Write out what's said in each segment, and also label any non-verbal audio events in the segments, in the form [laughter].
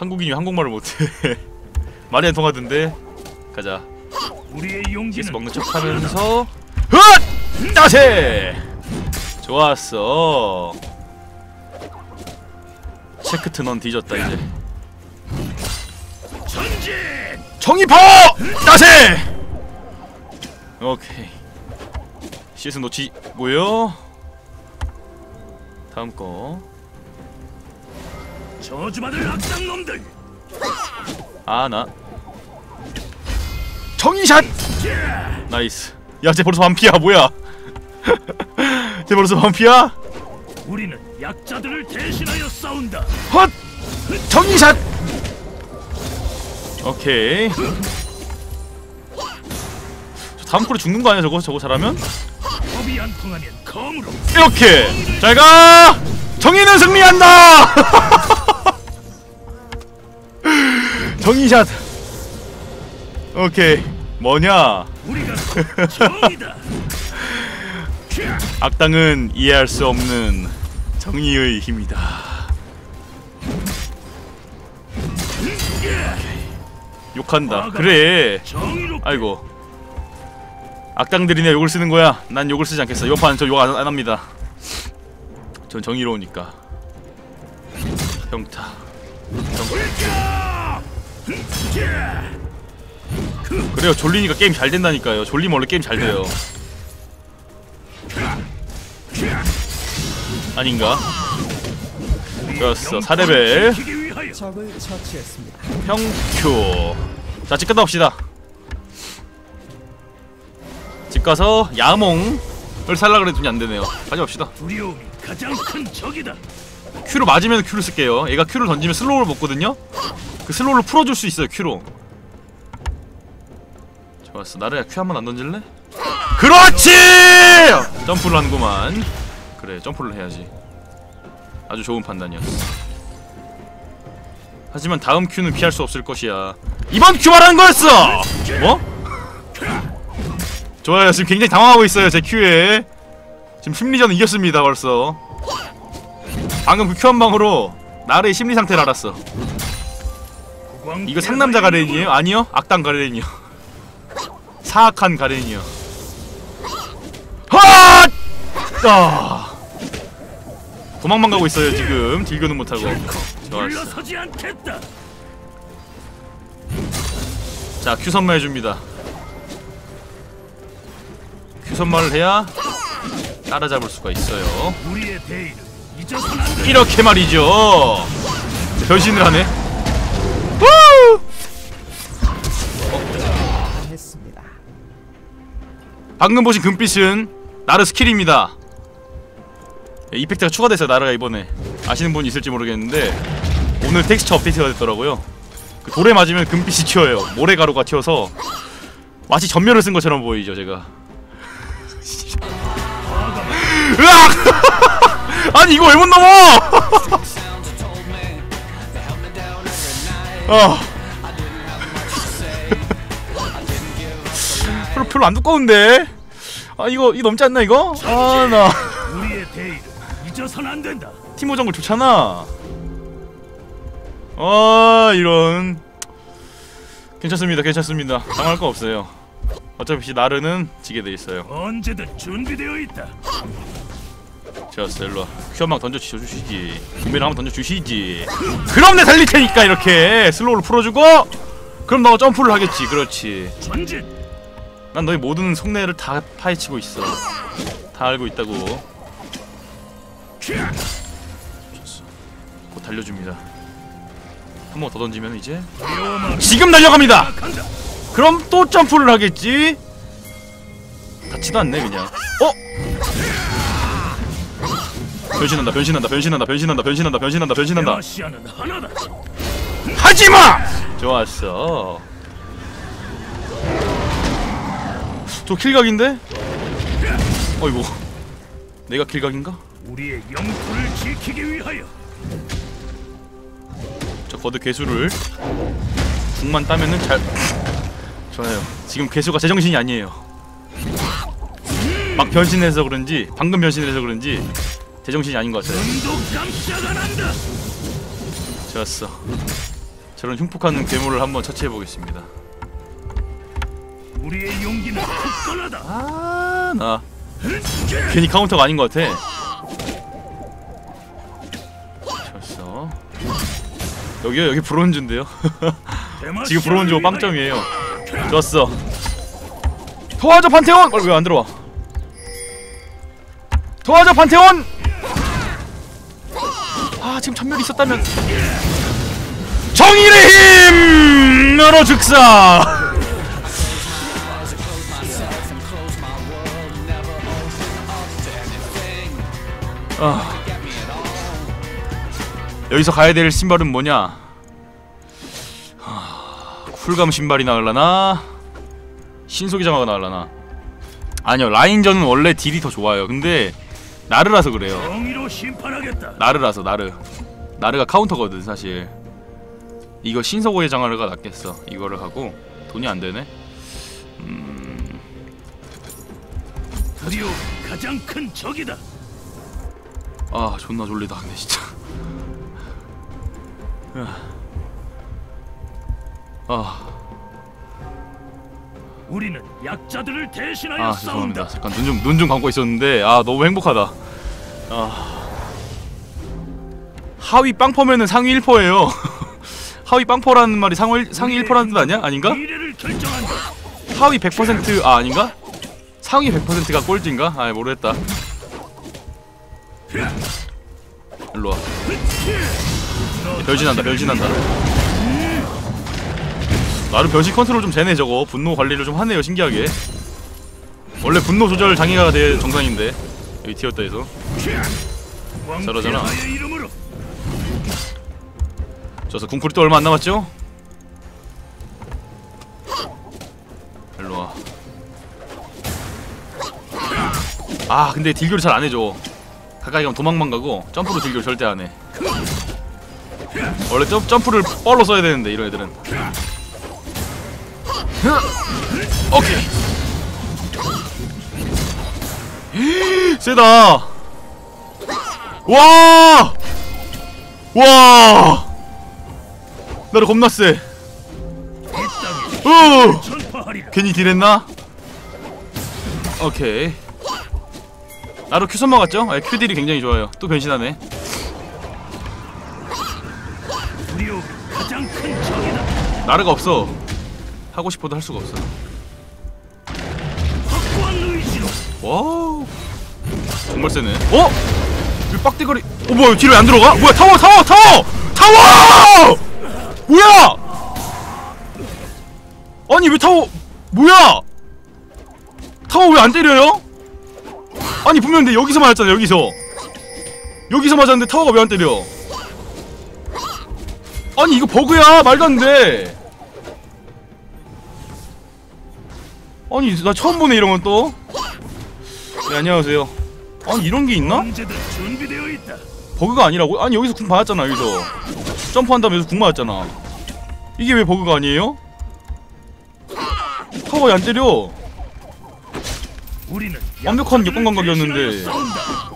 한국인이 한국말을 못해 [laughs] 말이 안 통하던데 가자 우리의 용기는 먹는 척 하면서 헛! 따세! 좋았어 체크트 넌 뒤졌다 이제. 정의포! 따세! 오케이 CS 놓치고요 다음 거 저주받을 악당 놈들. 아, 나. 정의샷! 나이스. 야, 쟤 벌써 반피야, 뭐야? [laughs] 쟤 벌써 반피야? 우리는 약자들을 대신하여 싸운다. 헛! 정의샷! 오케이. 저 다음 콜에 죽는 거 아니야, 저거? 저거 잘하면? 이렇게! 잘 가! 정의는 승리한다! [laughs] 정의샷! 오케이. 뭐냐? [laughs] 악당은 이해할 수 없는 정의의 힘이다. 욕한다. 그래. 아이고. 악당들이네 욕을 쓰는 거야. 난 욕을 쓰지 않겠어. 이번 판저 욕 안 합니다. 전 정의로우니까. 평타. 그래요. 졸리니까 게임 잘 된다니까요. 졸리면 원래 게임 잘 돼요. 아닌가? 좋았어. 4레벨. 지키기 위하여 적을 처치했습니다. 평큐 자 집 갔다 옵시다 집 가서 야몽을 살라 그랬더니 안되네요 가져갑시다 두려움이 가장 큰 적이다. 큐로 맞으면 큐를 쓸게요 얘가 큐를 던지면 슬로우를 먹거든요 그 슬로우를 풀어줄 수 있어요 큐로. 좋았어. 나르야 큐한 번 안 던질래? 그렇지! 점프를 하는구만. 그래 점프를 해야지. 아주 좋은 판단이었어 하지만 다음 큐는 피할 수 없을 것이야. 이번 큐 말하는 거였어! 뭐? 좋아요. 지금 굉장히 당황하고 있어요 제 큐에. 지금 심리전 이겼습니다 벌써. 방금 그 큐 한 방으로 나르의 심리 상태를 알았어 이거 상남자 가렌이에요? 아니요 악당 가렌이요 사악한 가렌이요 헛! 아! 도망만 가고 있어요 지금 딜교는 못하고 좋았어. 자, 큐 선물해줍니다. 큐 선물을 해야 따라잡을 수가 있어요. 이렇게 말이죠. 변신을 하네. 방금 보신 금빛은 나르 스킬입니다. 예, 이펙트가 추가됐어요, 나르가 이번에. 아시는 분 있을지 모르겠는데 오늘 텍스처 업데이트가 됐더라고요. 그 돌에 맞으면 금빛이 튀어요. 모래가루가 튀어서 마치 전멸을 쓴 것처럼 보이죠, 제가. [laughs] 으악! [laughs] 아니 이거 왜 못 넘어? 아. [laughs] 별로 별로 안 두꺼운데. 아 이거 이 넘지 않나 이거? 아나 우리의 대의를 잊어서는 안 된다. 티모 정글 좋잖아. 아 이런. 괜찮습니다, 괜찮습니다. 당할 거 없어요. 어차피 나르는 지게 돼 있어요. 언제든 준비되어 있다. 좋았어, 일로 와. 큐한방 던져 주시지. 분배를 한번 던져 주시지. 그럼 내 살릴 테니까 이렇게 슬로우를 풀어주고. 그럼 너가 점프를 하겠지, 그렇지. 전진. 난 너의 모든 속내를 다 파헤치고 있어. 다 알고 있다고. 좋았어. 곧 달려줍니다. 한 번 더 던지면 이제 지금 달려갑니다. 간다. 그럼 또 점프를 하겠지. 닿지도 않네 그냥. 어? 변신한다, 변신한다, 변신한다, 변신한다, 변신한다, 변신한다, 변신한다. 하지마! 좋았어. 저 킬각인데? 어이구. 내가 킬각인가? 우리의 영토를 지키기 위하여 저 거드 개수를 궁만 따면은 잘 좋아요. 지금 개수가 제정신이 아니에요. 막 변신해서 그런지 방금 변신해서 그런지 제정신이 아닌 것 같아요. 좋았어. 저런 흉폭한 괴물을 한번 처치해 보겠습니다. 우리의 용기는 굳건하다. 아, 나 괜히 카운터가 아닌 것 같아. 좋았어. 여기요, 여기 브론즈인데요. [laughs] 지금 브론즈 빵점이에요. 좋았어. 도와줘 판테온! 왜안 들어와? 도와줘 판테온! 아 지금 천멸이 있었다면 정의의 힘! 너로 즉사! 아. 여기서 가야 될 신발은 뭐냐? 하, 쿨감 신발이 나올라나? 신속이 장화가 나올라나? 아니요 라인전은 원래 딜이 더 좋아요 근데 나르라서 그래요. 나르라서 나르 나르가 카운터거든 사실 이거 신속오의 장화가 낫겠어 이거를 하고 돈이 안 되네 드디어 가장 큰 적이다. 아 존나 졸리다 근데 진짜 아, 우리는 약자들을 대신하여 아 싸운다. 죄송합니다 잠깐 눈 좀 눈 좀 감고 있었는데 아 너무 행복하다 아 하위 빵퍼면은 상위 1퍼예요 [laughs] 하위 빵퍼라는 말이 상위, 상위 1퍼라는 뜻 아니야? 아닌가? 미래를 결정한다. 하위 100%아 아닌가? 상위 100%가 꼴찌인가? 아 모르겠다 일로와. 변신한다 변신한다. 나름 변신 컨트롤 좀 되네 저거. 분노 관리를 좀 하네요 신기하게. 원래 분노 조절 장애가 돼 정상인데. 여기 튀었다 해서. 잘하잖아. 저서 궁풀이 또 얼마 안 남았죠? 일로와. 아 근데 딜교를 잘 안해줘 가까이 가면 도망만 가고 점프로 딜교를 절대 안 해 원래 점, 점프를 뻘로 써야 되는데 이런 애들은 오케이 [gasps] 세다 와! 와! 나를 겁나 세. 어! 전파하리라. 괜히 딜했나? 오케이. 나로 큐선 먹었죠? 아, 큐딜이 굉장히 좋아요. 또 변신하네. 나르가 없어. 하고 싶어도 할 수가 없어. 와우. 정말 세네. 어? 이 빡대가리. 어 뭐야 뒤로 안 들어가? 뭐야 타워 타워 타워 타워! 뭐야? 아니 왜 타워? 뭐야? 타워 왜 안 때려요? 아니 분명 근데 여기서 맞았잖아 여기서 여기서 맞았는데 타워가 왜 안 때려? 아니 이거 버그야 말도 안 돼. 아니 나 처음 보네 이런 건 또. 네 안녕하세요. 아니 이런 게 있나? 버그가 아니라고? 아니 여기서 궁 맞았잖아 여기서 점프한 다음에 여기서 궁 맞았잖아 이게 왜 버그가 아니에요? 타워에 안 때려 완벽한 약자들을 역권 감각이었는데. 대신하여 싸운다.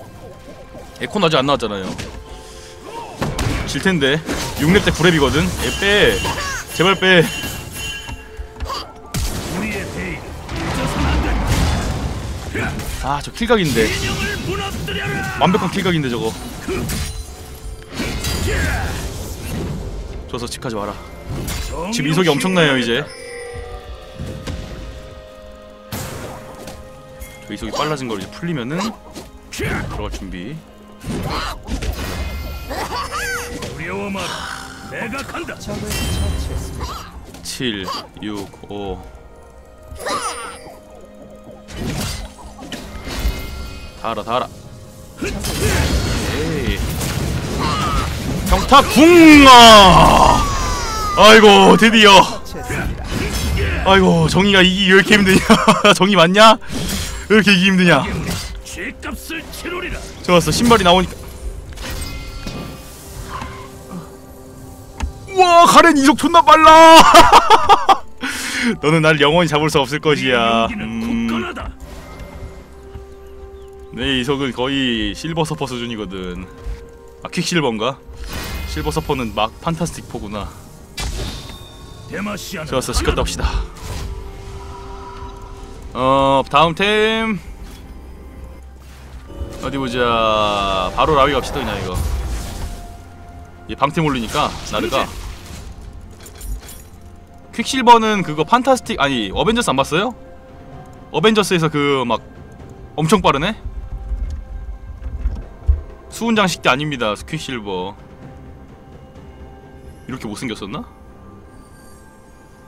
에콘 아직 안 나왔잖아요. 질텐데. 6렙 때 9렙이거든. 얘 빼. 제발 빼. 아 저 킬각인데. 완벽한 킬각인데 저거. 줘서 직하지 마라. 지금 이속이 엄청나요 이제 저 이속이 빨라진 걸 이제 풀리면은 들어갈 준비 두려워 마라. 내가 간다. 적을 처치했습니다. 7, 6, 5 다알아 다알아 에이 평타 궁아 아이고 드디어. 아이고 정의가 이기기 왜 이렇게 힘드냐 [laughs] 정의 맞냐? 왜 이렇게 이기기 힘드냐. 좋았어 신발이 나오니까. 우와 가렌 이속 존나 빨라. [laughs] 너는 날 영원히 잡을 수 없을 것이야. 음. 내 이속은 거의 실버 서퍼 수준이거든. 아 퀵실버인가? 실버 서퍼는 막 판타스틱 포구나. 좋았어 시켰다 합시다 어 다음 템. 어디 보자. 바로 라위 갑시다 그냥 이거. 얘 방템 올리니까 나르가. 퀵실버는 그거 판타스틱 아니 어벤져스 안 봤어요? 어벤져스에서 그 막 엄청 빠르네? 수훈장 식대 아닙니다 퀵실버. 이렇게 못생겼었나?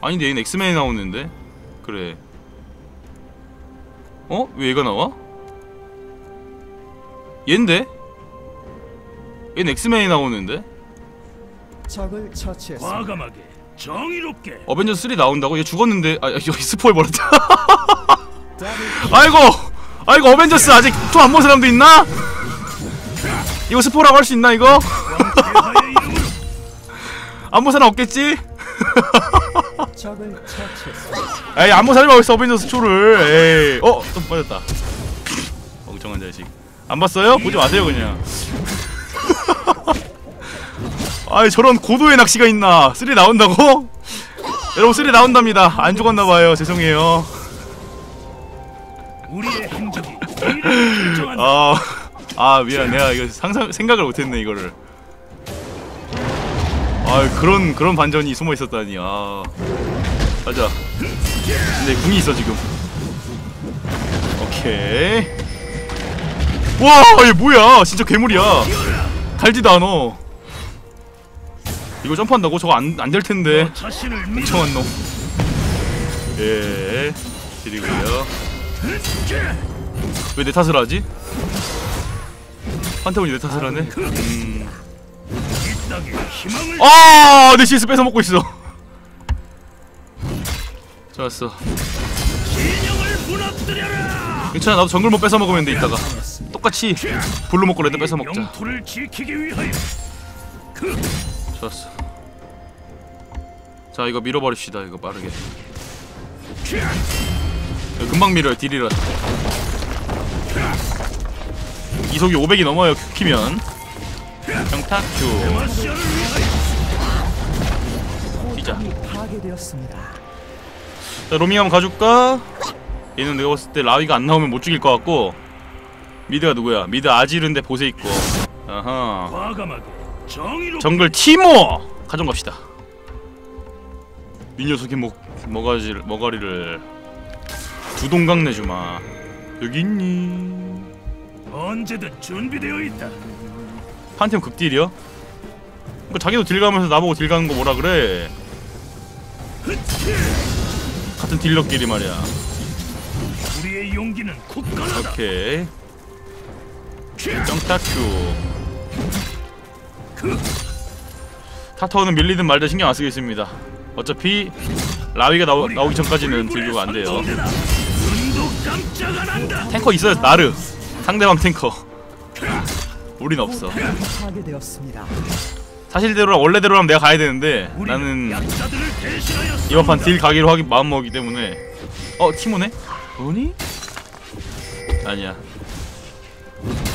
아닌데 얘는 엑스맨이 나오는데? 그래 어? 왜 얘가 나와? 얘인데? 얘는 엑스맨이 나오는데? 적을 처치했습니다. 과감하게 정의롭게 어벤져스 3 나온다고? 얘 죽었는데 아 여기 스포일 버렸다 [laughs] 아이고 아이고 어벤져스 아직 투안 본 사람도 있나? 이거 스포라고 할 수 있나 이거? [laughs] 안 본 사람 없겠지? [laughs] 에이 안본 사람이 어딨어 어벤져스 2를. 에이. 어? 좀 빠졌다. 멍청한 자식. 안 봤어요? 보지 마세요 그냥. [laughs] 아이 저런 고도의 낚시가 있나? 3 나온다고? [laughs] 여러분 3 나온답니다. 안 죽었나봐요. 죄송해요. [laughs] 아, 아 미안. 내가 이거 상상 생각을 못했네 이거를 아 그런 그런 반전이 숨어 있었다니 아 가자 근데 궁이 있어 지금 오케이 와얘 뭐야 진짜 괴물이야 달지도 않아 이거 점프한다고 저거 안 안 될 텐데 너 자신을 믿어 멍청한 놈. 예. 드리고요. 왜 내 탓을 하지? 판테온이 내 탓을 하네? 음. 아! 내 CS 뺏어 먹고 있어. [laughs] 좋았어. 괜찮아. 나도 정글 못 뺏어 먹으면 돼 이따가. 똑같이 블루 먹고 레드 뺏어 먹자. 그 좋았어. 자, 이거 밀어버립시다. 이거 빠르게. 이거 금방 밀어요. 딜이라. 이속이 500이 넘어요. 키면. 위하여 뛰자. 자, 로밍 한번 가줄까? 얘는 내가 봤을 때 라위가 안 나오면 못 죽일 것 같고. 미드가 누구야? 미드 아지르인데 보세 있고. 정의롭게 정글 티모 가정 갑시다. 이 녀석이 목 머가지 머가리를 두 동강 내주마. 여기 있니? 언제든 준비되어 있다 판테온 극딜이요? 그러니까 자기도 딜 가면서 나보고 딜 가는 거 뭐라 그래? 같은 딜러끼리 말이야. 우리의 용기는 굳건하다 오케이. 정타큐. 타타오는 밀리든 말든 신경 안 쓰겠습니다. 어차피 라위가 나오, 나오기 전까지는 딜교가 안 돼요. 탱커 있어요 나르 상대방 탱커 우린 없어. 사실대로랑 원래대로라면 내가 가야 되는데 나는 이번 판. 딜 가기로 하기 마음 먹기 때문에 어 티모네? 뭐니? 아니야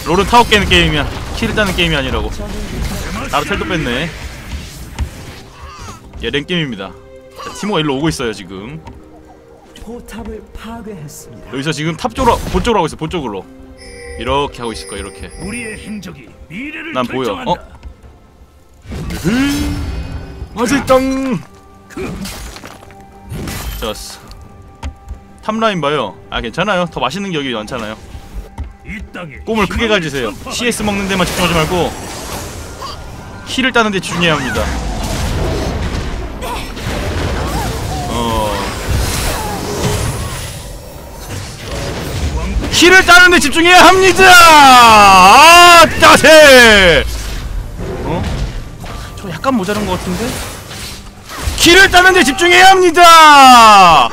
롤은 타워 깨는 게임이야 킬을 따는 게임이 아니라고 나로 텔도 뺐네 얘 랭게임입니다 자, 티모가 일로 오고 있어요 지금 포탑을 파괴했습니다. 여기서 지금 탑 쪽으로 본 쪽으로 하고 있어 본 쪽으로 이렇게 하고 있을 거야 이렇게. 우리의 행적이 미래를 난 보여. 결정한다. 어? 맛있당 좋았어. 탑라인 봐요. 아 괜찮아요. 더 맛있는 게 여기 많잖아요. 꿈을 크게 가지세요. CS 먹는 데만 집중하지 말고 힐을 따는 데 집중해야 합니다 힐을 따는 데 집중해야 합니다 아 짜세 어? 저 약간 모자란 것 같은데 힐을 따는 데 집중해야 합니다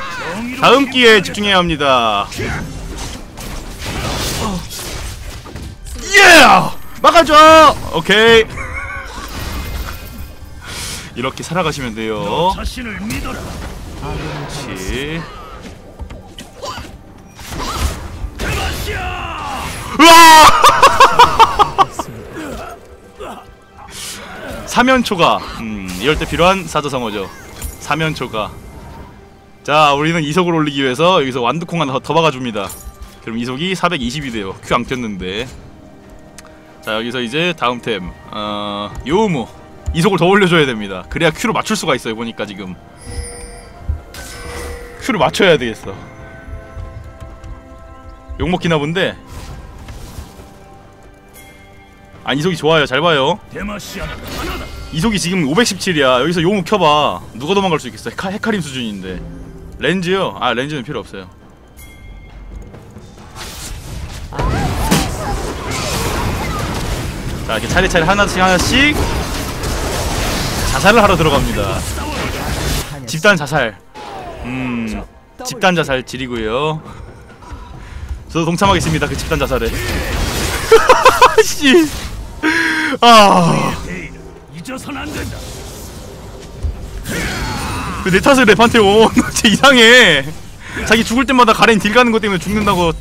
다음 기회에 집중해야 합니다. 예! 막아줘. 오케이. 이렇게 살아가시면 너 돼요. 자신을 믿어라 그렇지. 사면초가 음, 이럴 때 필요한 사자성어죠. 사면 초과 자 우리는 이속을 올리기 위해서 여기서 완두콩 하나 더, 더 박아줍니다. 그럼 이속이 420이 돼요. 큐안 켰는데. 자 여기서 이제 다음 템. 어... 요우무. 이속을 더 올려줘야 됩니다. 그래야 큐를 맞출 수가 있어요 보니까 지금. 큐를 맞춰야 되겠어 욕먹기나 본데. 아 이속이 좋아요. 잘 봐요. 이속이 지금 517이야. 여기서 요무 켜봐. 누가 도망갈 수 있겠어? 헤카, 헤카림 수준인데. 렌즈요? 아 렌즈는 필요 없어요. 자 이렇게 차례차례 하나씩 하나씩 자살을 하러 들어갑니다. 집단 자살. 음 집단 자살 지리고요 저도 동참하겠습니다 그 집단 자살에 [laughs] 씨. 아. 데이를 잊어선 안 된다. 그내 탓을 내 판테온 쟤 이상해 자기 죽을 때마다 가렌 딜 가는 것 때문에 죽는다고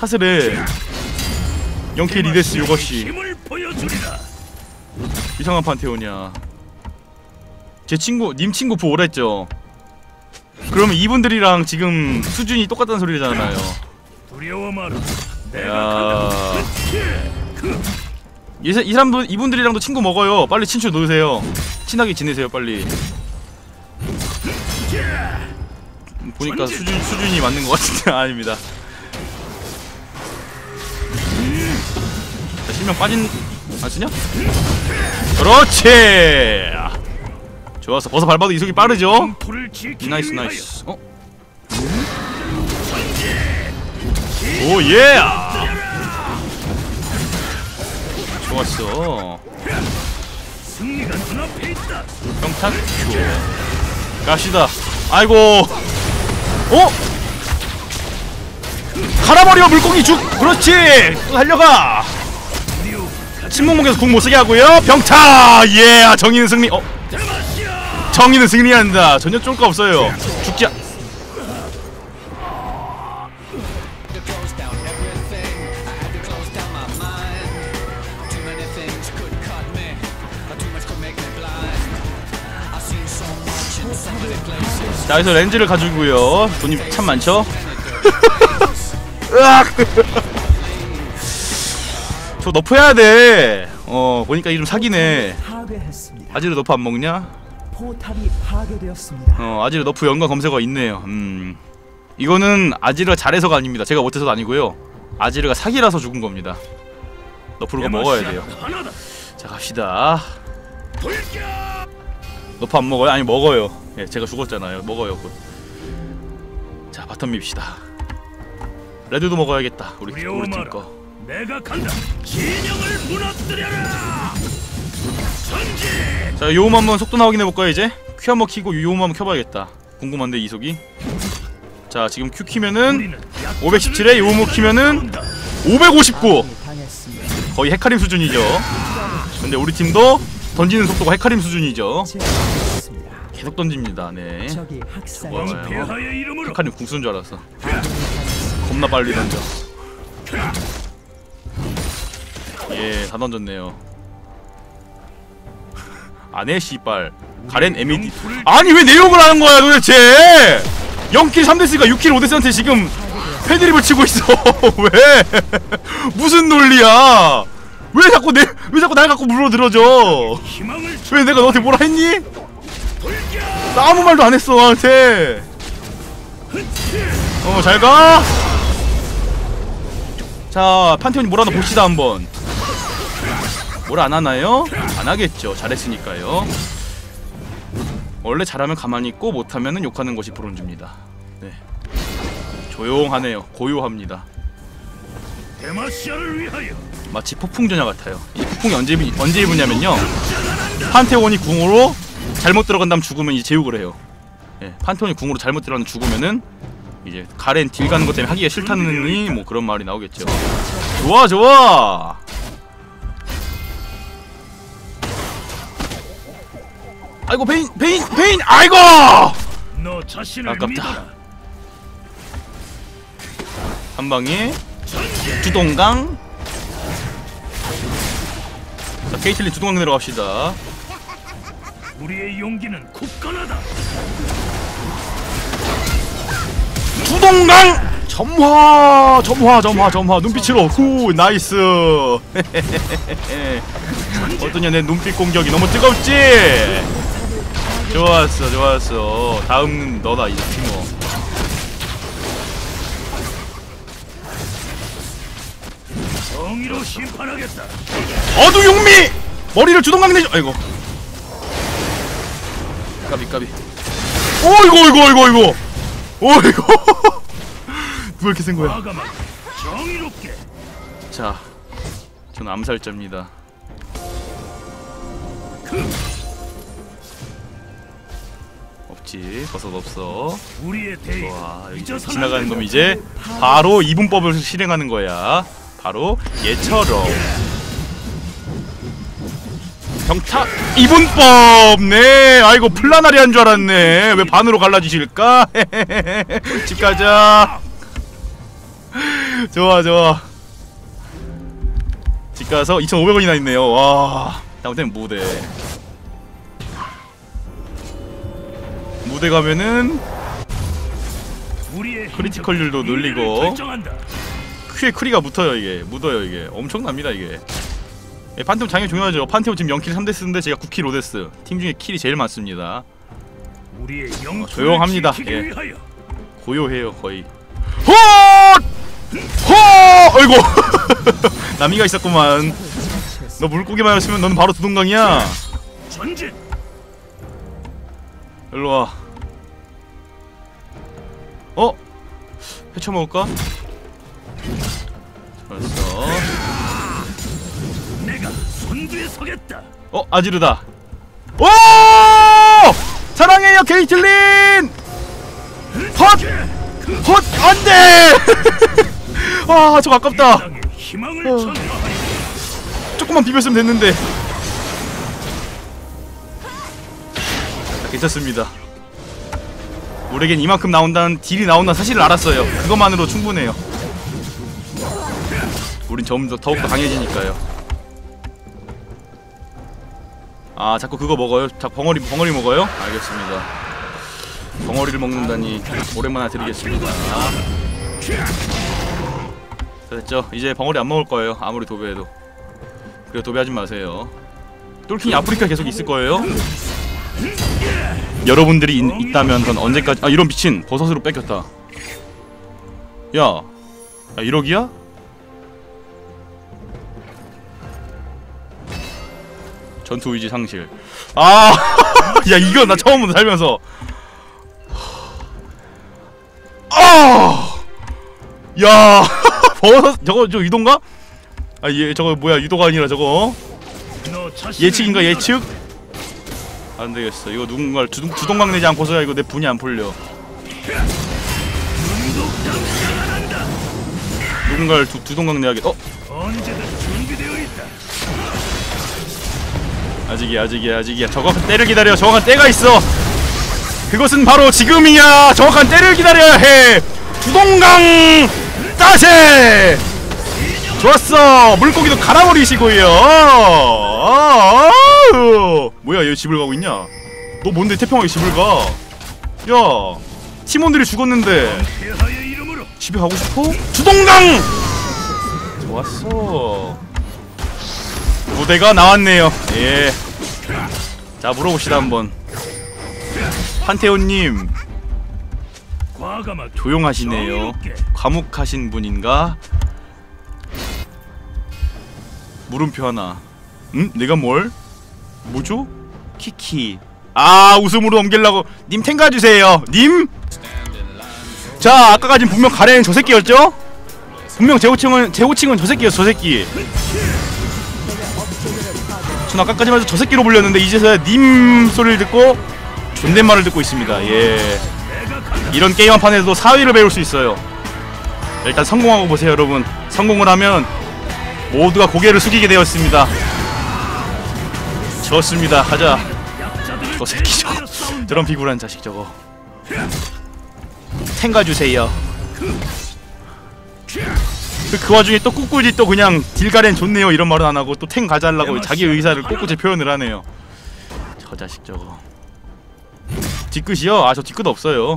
탓을 해 영케 리데스 보여주리라. 이상한 판테온이야 제 친구 님 친구 부오라 했죠 그러면 이분들이랑 지금 수준이 똑같다는 소리잖아요 두려워 마라. 내가 간다. 이, 사- 이 사람들 이분들이랑도 친구 먹어요 빨리 친추 놓으세요 친하게 지내세요 빨리 보니까 수준 수준이 맞는 것 같은데 [laughs] 아닙니다. 자, 실명 빠진 안 쓰냐? 그렇지. 좋았어. 벗어 밟아도 이속이 빠르죠? 나이스 나이스. 어? 오 예. 좋았어. 평탄 큐. 갑시다. 아이고. 어? 갈아버려 물고기 죽. 그렇지. 또 달려가. 침묵목에서 궁 못쓰게 하고요. 병타. 예. 정의는 승리. 어? 정의는 승리한다. 전혀 쫄거 없어요. 죽지. 자, 여기서 렌즈를 가지고요. 돈이 참 많죠? 으악! 저 너프 해야 돼. 어, 보니까 이름 사기네. 아지르 너프 안 먹냐? 포탑이 파괴되었습니다. 어, 아지르 너프 연관 검색어 있네요. 음. 이거는 아지르가 잘해서가 아닙니다. 제가 못해서도 아니고요. 아지르가 사기라서 죽은 겁니다. 너프를 먹어야 돼요. 하나다. 자, 갑시다. 너프 안 먹어요? 아니 먹어요. 예, 제가 죽었잖아요. 먹어요. 곧. 자, 바텀 밉시다. 레드도 먹어야겠다. 우리 우리 팀 마라. 거. 내가 간다. 진영을 무너뜨려라. 전진. 자, 요음 한번 속도 나오긴 해볼까요 이제? 큐 한번 키고 요음 한번 켜봐야겠다. 궁금한데 이속이. 자, 지금 큐 키면은 우리는 517에 요음을 키면은 559. 아군이 당했습니다. 거의 헤카림 수준이죠. 근데 우리 팀도 던지는 속도가 헤카림 수준이죠. 계속 던집니다. 네. 헤카림 궁 쓰는 줄 알았어. 겁나 빨리 던져. 예, 다 던졌네요. [laughs] 안해 씨발. 가렌 에미디. 아니 왜 내용을 하는 거야 도대체? 0킬 3대스가 6킬 5대스한테 지금 패드립을 치고 있어. [laughs] 왜? 무슨 논리야? 왜 자꾸 내 왜 자꾸 날 갖고 물어들어져? 희망을 왜 내가 너한테 뭐라 했니? 나 아무 말도 안 했어 나한테. 어, 잘 가. 자, 판테온이 뭐라나 봅시다 한번. 뭘 안 하나요? 안 하겠죠. 잘했으니까요. 원래 잘하면 가만히 있고 못하면은 욕하는 것이 브론즈입니다. 네. 조용하네요. 고요합니다. 데마시아를 위하여. 마치 폭풍 전야 같아요. 이 폭풍이 언제 입- 언제 입으냐면요. 판테온이 궁으로 잘못 들어간 다음 죽으면 이제 제육을 해요. 예, 판테온이 궁으로 잘못 들어가면 죽으면은 이제 가렌 딜 가는 것 때문에 하기가 싫다느니 뭐 그런 말이 나오겠죠. 좋아 좋아. 아이고 베인 베인 베인 아이고 아깝다. 믿어라. 한 방에 주동강. 자 케이틀린 주동강 내려갑시다. 우리의 용기는 굳건하다. 주동강! 점화 점화 점화 점화. 눈빛으로 후 나이스. [laughs] 어떠냐 내 눈빛 공격이 너무 뜨겁지. 좋았어 좋았어. 다음 너다 이제 티모 의로 심판하겠다. 어두 용미 머리를 주동강 내줘 아이고 까비 까비 어이구 어이구 어이구 어이구 어이구 누가 이렇게 센 거야 정의롭게 자, 저는 암살자입니다. 없지, 버섯 없어. 우리의 대의 와, 여기 잊어서는 안 지나가는. 놈 이제 바로 이분법을 실행하는 거야. 바로 얘처럼. 경타 이분법! 네 아이고 플라나리 한 줄 알았네. 왜 반으로 갈라주실까? [laughs] 집 가자. 좋아 좋아. 집 가서 2,500원이나 있네요. 와 잘못되면 무대. 무대 가면은 크리티컬률도 늘리고. 큐에 크리가 묻어요 이게. 묻어요 이게. 엄청납니다 이게. 예, 판테온 당연히 중요하죠. 판테온 지금 0킬 3대 쓰는데 제가 9킬 5데스. 팀 중에 킬이 제일 많습니다. 영토를 조용합니다. 예. 고요해요 거의. 헛! 헛! 어이구. [laughs] 남이가 있었구만. 너 물고기만 했으면 넌 바로 두동강이야. 일로와. 어? 헤쳐먹을까? 좋았어 내가 선두에 서겠다. 어 아지르다. 오! 사랑해요 케이틀린! 헛 헛 안돼! 아저 [laughs] 아깝다. 희망을 어. 조금만 비볐으면 됐는데. 자, 괜찮습니다. 우리에겐 이만큼 나온다는 딜이 나온다는 사실을 알았어요. 그것만으로 충분해요 우린 점점 더욱더 강해지니까요. 아 자꾸 그거 먹어요? 자 벙어리 벙어리 먹어요? 알겠습니다. 벙어리를 먹는다니 오랜만에 드리겠습니다. 자, 됐죠? 이제 벙어리 안 먹을 거예요 아무리 도배해도. 그래 도배하지 마세요. 똘킹이 아프리카 계속 있을 거예요? 여러분들이 있, 있다면 그건 언제까지 아 이런 미친 버섯으로 뺏겼다. 야, 야 1억이야? 전투 의지 상실 아, [laughs] 야 이거 나 처음 본다 살면서 아, 야 [laughs] 버섯 저거 저 유도인가? 아 얘 저거 뭐야 유도가 아니라 저거 예측인가. 예측? 안 되겠어. 이거 누군가를 주동, 주동강 내지 않고서야 이거 내 분이 안 풀려. 누군가를 두, 두동강 내야겠. 어? 아직이야, 아직이야, 아직이야. 정확한 때를 기다려. 정확한 때가 있어. 그것은 바로 지금이야. 정확한 때를 기다려야 해. 두동강 따세. 좋았어. 물고기도 갈아버리시고요. 아우. 뭐야, 얘 집을 가고 있냐? 너 뭔데 태평하게 집을 가? 야, 팀원들이 죽었는데 집에 가고 싶어? 주동강! 좋았어. 무대가 나왔네요. 예. 자, 물어봅시다 한번. 판테온님 조용하시네요. 과묵하신 분인가? 물음표 하나. 응? 내가 뭘? 뭐죠? 키키. 아 웃음으로 넘기려고 님 탱가 주세요. 님. 자 아까까진 분명 가래는 저 새끼였죠? 분명 제 호칭은 제 호칭은 저 새끼였어 저 새끼. 전 아까까지만 해도 저 새끼로 불렸는데 이제서야 님 소리를 듣고 존댓말을 듣고 있습니다. 예. 이런 게임 한 판에도 사위를 배울 수 있어요. 일단 성공하고 보세요, 여러분. 성공을 하면 모두가 고개를 숙이게 되었습니다. 좋습니다. 약자들을 저 새끼 저거. 저런 비굴한 자식 저거. 탱가 주세요. 그, 그 와중에 또 꿋꿋이 또 그냥 딜가렌 좋네요 이런 말은 안 하고 또 탱 가자려고 자기 의사를 꼿꼿이 표현을 하네요. 저 자식 저거 뒤끝이요? 아 저 뒤끝 없어요.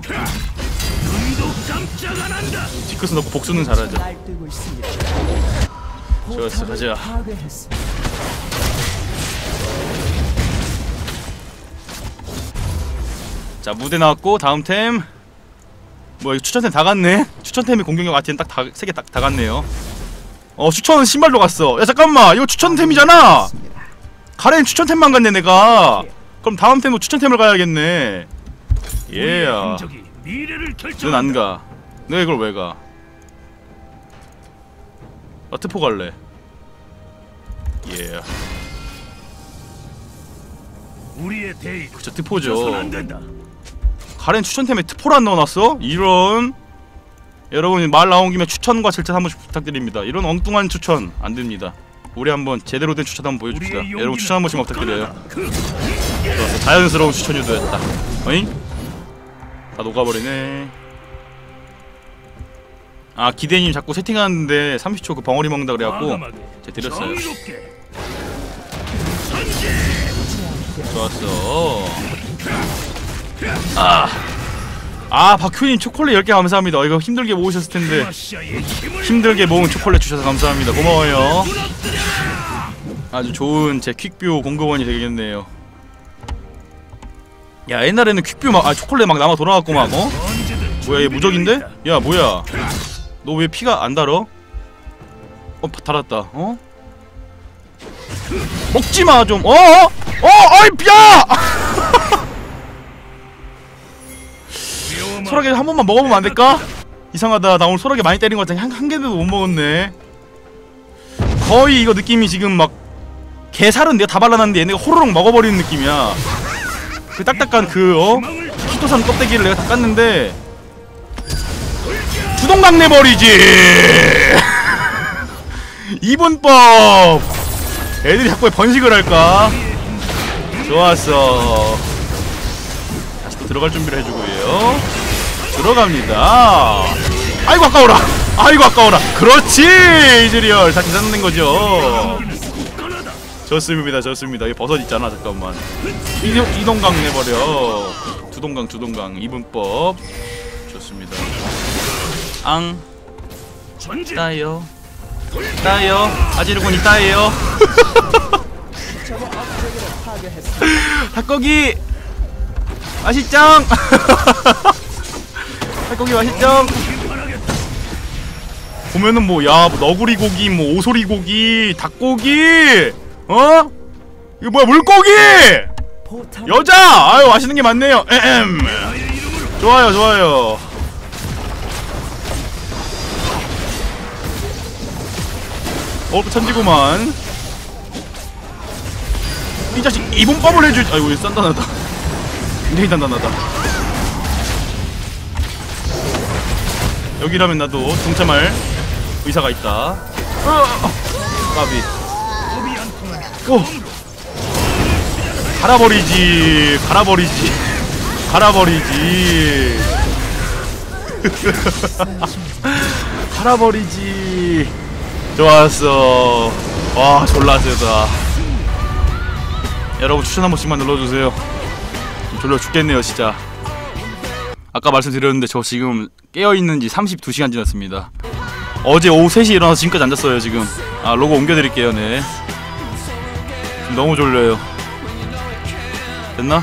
뒤끝은 없고 복수는 잘하죠. 좋았어, 가자. 자 무대 나왔고 다음 템 이거 추천템 다 갔네? 추천템이 공격력 아티는 딱세 개 딱 다 갔네요. 어 추천은 신발로 갔어. 야 잠깐만! 이거 추천템이잖아! 가렌 추천템만 갔네 내가. 그럼 다음 템도 추천템을 가야겠네. 예야. 넌 안가. 내가 이걸 왜가? 아 트포 갈래. 예. 우리의 대의. 그쵸 트포죠. 가렌 추천템에 트포를 안 넣어놨어? 이런. 여러분 말 나온 김에 추천과 실천 한 번씩 부탁드립니다. 이런 엉뚱한 추천 안 됩니다. 우리 한번 제대로 된 추천 한번 보여줍시다. 여러분 추천 한 번씩만 부탁드려요. 좋았어. 자연스러운 추천 유도였다. 어잉? 다 녹아버리네. 아 기대님 자꾸 세팅하는데 30초 그 벙어리 먹는다 그래갖고 제가 드렸어요. 좋았어 아, 아 박효님 초콜릿 10개 감사합니다 어, 이거 힘들게 모으셨을 텐데 힘들게 모은 초콜릿 주셔서 감사합니다 고마워요. 아주 좋은 제 퀵뷰 공급원이 되겠네요 야 옛날에는 퀵뷰 막 아 초콜릿 막 남아 돌아갔고 막 어? 뭐야 얘 무적인데? 야 뭐야 너 왜 피가 안 달어? 어 바- 달았다 어? 먹지마 좀 어? 어? 어? 어이 야! 위험 소라게 한 번만 먹어보면 안 될까? 이상하다. 나 오늘 소라게 많이 때린 것 같아. 한, 한 개도 못 먹었네. 거의 이거 느낌이 지금 막 게살은 내가 다 발라놨는데 얘네가 호로록 먹어버리는 느낌이야. 그 딱딱한 그 어? 키토산 껍데기를 내가 다 깠는데 주동강 내버리지! [laughs] 이분법! 애들이 자꾸 왜 번식을 할까? 좋았어. 다시 또 들어갈 준비를 해주고요 들어갑니다. 아이고 아까워라. 아이고 아까워라. 그렇지 이즈리얼. 다 계산된 거죠. 좋습니다 좋습니다. 이 버섯 있잖아 잠깐만. 이동, 이동강 내버려. 두동강 두동강. 이분법. 좋습니다. 앙. 따요. 따요. 아지르곤이 따예요. [laughs] 닭고기. 맛있짱 [laughs] 맛있짱 심판하겠다. 보면은 뭐 야 뭐 너구리 고기 뭐 오소리 고기 닭고기 어? 이거 뭐야 물고기! 여자! 아유 맛있는 게 많네요. 에헴. 좋아요 좋아요. 어 천지구만. 이 자식 이분법을 해줄 아이고 단단하다. 굉장히 단단하다 여기라면 나도 동참할 의사가 있다. 어, 까비. 법이 안 통하면 오. 갈아버리지 갈아버리지 [laughs] 갈아버리지. [laughs] 갈아버리지. 좋았어. 와 졸라 세다. 여러분 추천 한 번씩만 눌러주세요. 좀 졸려 죽겠네요 진짜. 아까 말씀드렸는데 저 지금 깨어있는 지 32시간 지났습니다. 어제 오후 3시에 일어나서 지금까지 앉았어요 지금. 아 로고 옮겨드릴게요 네. 너무 졸려요. 됐나?